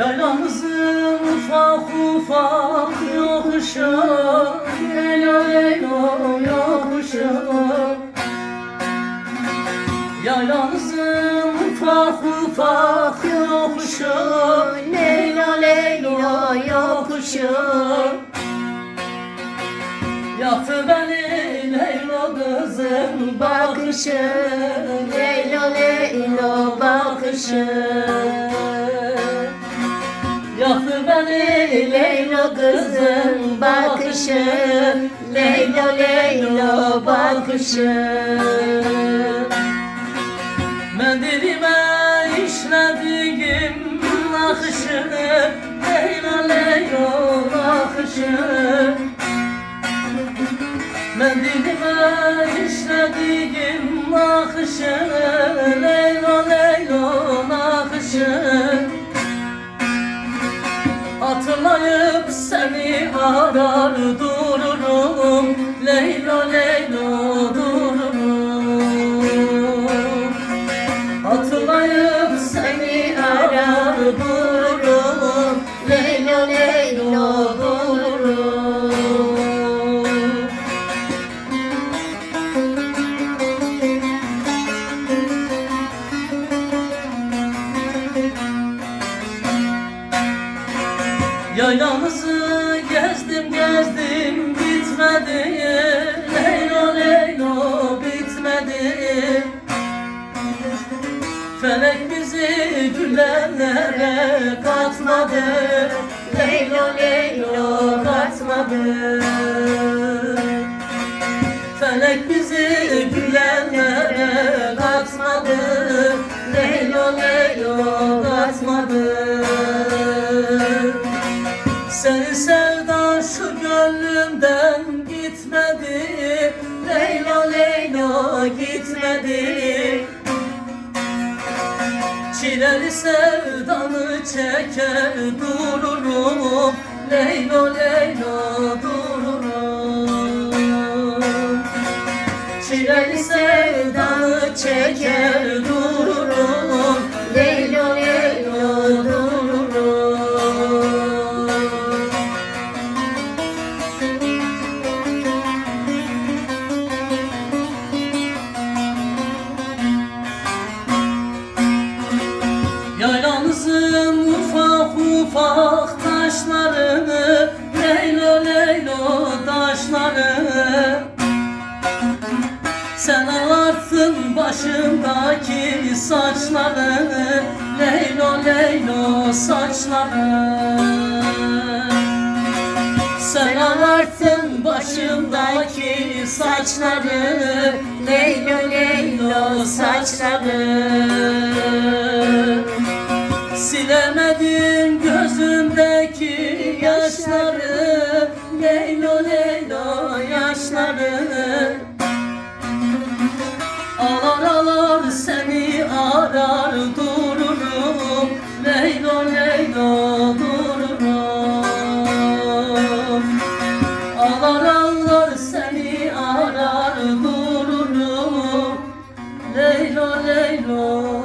Yalanızın ufak ufak yokuşa Elo elo yokuşa Yalanızın ufak ufak yokuşa Leyla leyla yokuşa Yaktı beni Leyla kızım bakışın Leyla leyla bakışın Beni Leylo kızın bakışın Leylo leylo bakışın. Mendilime işlediğim nakışı Leyla leylo nakışı Mendilime arar dururum Leylo leylo dururum. Hatırlayıp seni arar dururum Leylo leylo dururum. Yaylamızı gezdim gezdim bitmedi Leylo leylo bitmedi Felek bizi gülenlere katmadı. Leylo leylo katmadı. Felek bizi gülenlere katmadı. Leylo leylo katmadı. Senin sevdan şu gönlümden gitmedi Leylo leylo gitmedi. Çileli sevdanı çeker dururum Leylo leylo Sen ağarttın başımdaki saçları. Leylo leylo saçları. Sen ağarttın başımdaki saçları. Leylo leylo saçları. Silemedin gözümdeki yaşları. Leylo leylo yaşları Seni arar dururum. Leylo Leylo dururum. Ağlar ağlar seni arar dururum. Leylo Leylo